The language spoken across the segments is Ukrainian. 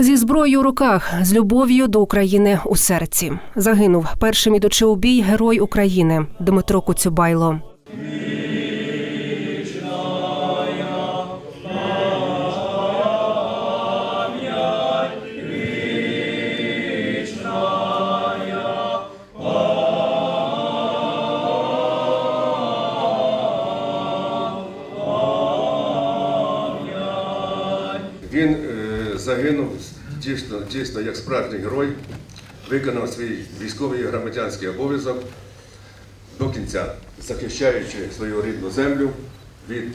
Зі зброєю у руках, з любов'ю до України у серці. Загинув першим ідучи у бій герой України Дмитро Куцюбайло. Він загинув дійсно, дійсно як справжній герой, виконав свій військовий і громадянський обов'язок до кінця, захищаючи свою рідну землю від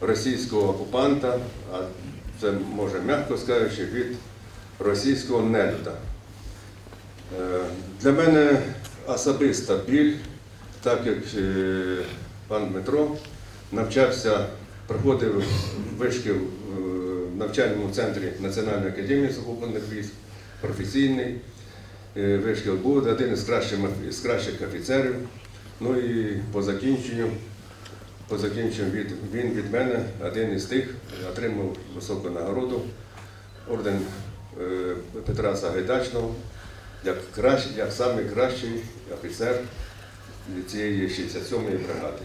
російського окупанта, а це може м'яко скажучи, від російського нелюда. Е, Для мене особиста біль, так як е, пан Дмитро навчався, проходив вишкіл в навчальному центрі Національної академії сухопутних військ, професійний е, вишкіл був один із кращих, із кращих офіцерів. Ну і по закінченню, по закінченню від, він від мене один із тих отримав високу нагороду, орден е, Петра Сагайдачного, як, кращ, як самий кращий офіцер цієї 67-ї бригади.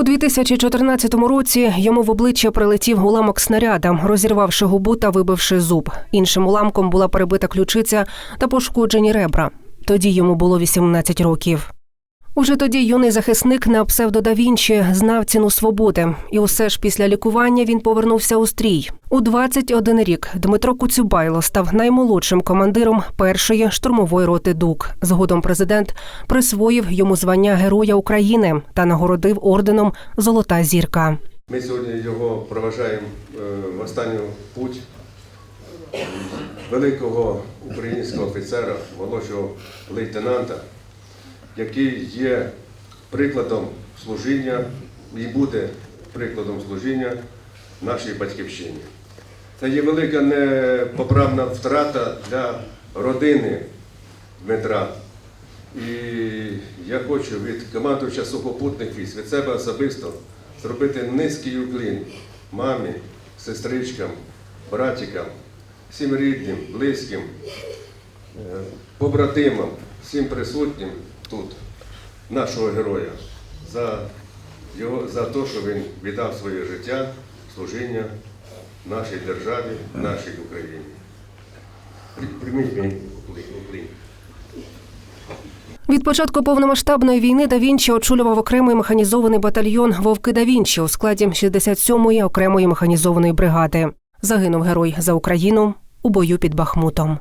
У 2014 році йому в обличчя прилетів уламок снаряда, розірвавши губу та вибивши зуб. Іншим уламком була перебита ключиця та пошкоджені ребра. Тоді йому було 18 років. Уже тоді юний захисник на псевдо знав ціну свободи, і усе ж після лікування він повернувся у стрій. У 21 рік Дмитро Куцюбайло став наймолодшим командиром першої штурмової роти ДУК. Згодом президент присвоїв йому звання Героя України та нагородив орденом Золота зірка. Ми сьогодні його проважаємо е, в останню путь великого українського офіцера, молодшого лейтенанта, який є прикладом служіння і буде прикладом служіння нашій батьківщині. Це є велика непоправна втрата для родини Дмитра. І я хочу від командувача сухопутних військ, від себе особисто зробити низький уклін мамі, сестричкам, братикам, всім рідним, близьким, е, побратимам, всім присутнім тут, нашого героя, за, його, за те, що він віддав своє життя, служіння нашій державі, нашій Україні. При- Прийміть мій уклін. Від початку повномасштабної війни да Вінчі очолював окремий механізований батальйон Вовки да Вінчі у складі 67-ї окремої механізованої бригади. Загинув герой за Україну у бою під Бахмутом.